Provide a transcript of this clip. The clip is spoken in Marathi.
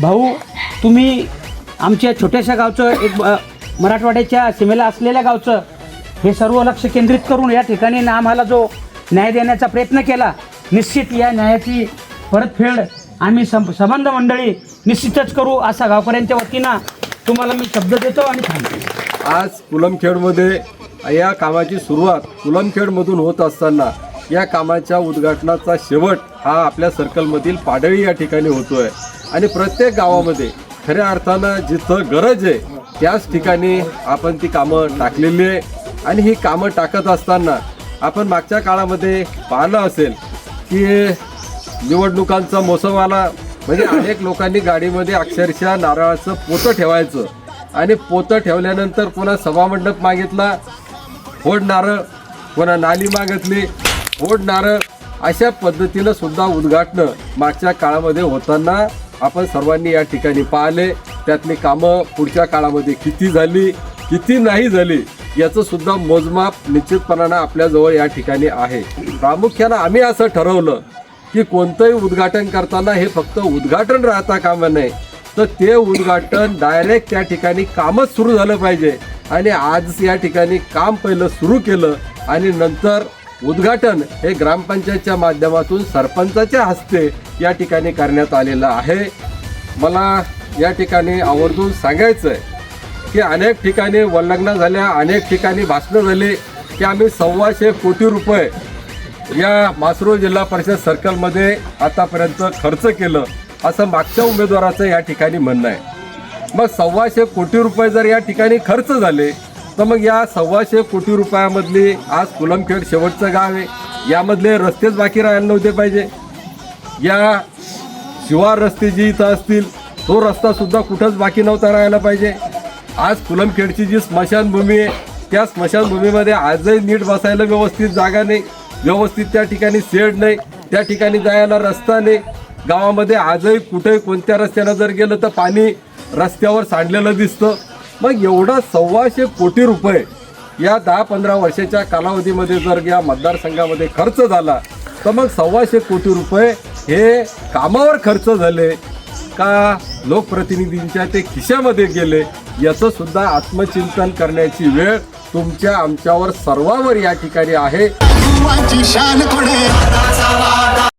भाऊ तुम्ही आमच्या छोट्याशा गावचं एक मराठवाड्याच्या सीमेला असलेल्या गावचं हे सर्व लक्ष केंद्रित करून या ठिकाणी ना आम्हाला जो न्याय देण्याचा प्रयत्न केला निश्चित या न्यायाची परतफेड आम्ही सं संबंध मंडळी निश्चितच करू असा गावकऱ्यांच्या वतीनं तुम्हाला मी शब्द देतो आणि थांबतो आज कुलमखेडमध्ये या कामाची सुरुवात कुलमखेडमधून होत असताना या कामाच्या उद्घाटनाचा शेवट हा आपल्या सर्कलमधील पाडळी या ठिकाणी होतोय. आणि प्रत्येक गावामध्ये खऱ्या अर्थानं जिथं गरज आहे त्याच ठिकाणी आपण ती कामं टाकलेली आहे. आणि ही कामं टाकत असताना आपण मागच्या काळामध्ये पाहिलं असेल की निवडणुकांचा मोसम आला. म्हणजे अनेक लोकांनी गाडीमध्ये अक्षरशः नारळाचं पोतं ठेवायचं. आणि पोतं ठेवल्यानंतर कोणा सभामंडप मागितला. फोड नारळ कोणा नाली मागितली. फोडणारं अशा पद्धतीनं सुद्धा उद्घाटनं मागच्या काळामध्ये होताना आपण सर्वांनी या ठिकाणी पाहिले. त्यातली कामं पुढच्या काळामध्ये किती झाली किती नाही झाली याचं सुद्धा मोजमाप निश्चितपणानं आपल्याजवळ या ठिकाणी आहे. प्रामुख्यानं आम्ही असं ठरवलं की कोणतंही उद्घाटन करताना हे फक्त उद्घाटन राहता कामा नये. तर ते उद्घाटन डायरेक्ट त्या ठिकाणी कामच सुरू झालं पाहिजे. आणि आज या ठिकाणी काम पहिलं सुरू केलं आणि नंतर उद्घाटन हे ग्रामपंचायतच्या माध्यमातून सरपंचाच्या हस्ते या ठिकाणी करण्यात आलेलं आहे. मला या ठिकाणी आवर्जून सांगायचं आहे की अनेक ठिकाणी वल्लग्न झाल्या अनेक ठिकाणी भाषणं झाली की आम्ही सव्वाशे कोटी रुपये या मासरो जिल्हा परिषद सर्कलमध्ये आतापर्यंत खर्च केलं असं मागच्या उमेदवाराचं या ठिकाणी म्हणणं आहे. मग सव्वाशे कोटी रुपये जर या ठिकाणी खर्च झाले तर मग या सव्वाशे कोटी रुपयामधली आज कुलमखेड शेवटचं गाव आहे. यामधले रस्तेच बाकी राहायला नव्हते पाहिजे. या शिवार रस्ते जी इथं असतील तो रस्ता सुद्धा कुठंच बाकी नव्हता राहायला पाहिजे. आज कुलमखेडची जी स्मशानभूमी आहे त्या स्मशानभूमीमध्ये आजही नीट बसायला व्यवस्थित जागा नाही. व्यवस्थित त्या ठिकाणी शेड नाही त्या ठिकाणी जायला रस्ता नाही. गावामध्ये आजही कुठेही कोणत्या रस्त्यानं जर गेलं तर पाणी रस्त्यावर सांडलेलं दिसतं. मग एवढा सव्वाशे कोटी रुपये या दहा पंधरा वर्षाच्या कालावधीमध्ये जर या मतदारसंघामध्ये खर्च झाला तर मग सव्वाशे कोटी रुपये हे कामावर खर्च झाले का लोकप्रतिनिधींच्या ते खिशामध्ये गेले? याचं सुद्धा आत्मचिंतन करण्याची वेळ तुमच्या आमच्यावर सर्वावर या ठिकाणी आहे. शान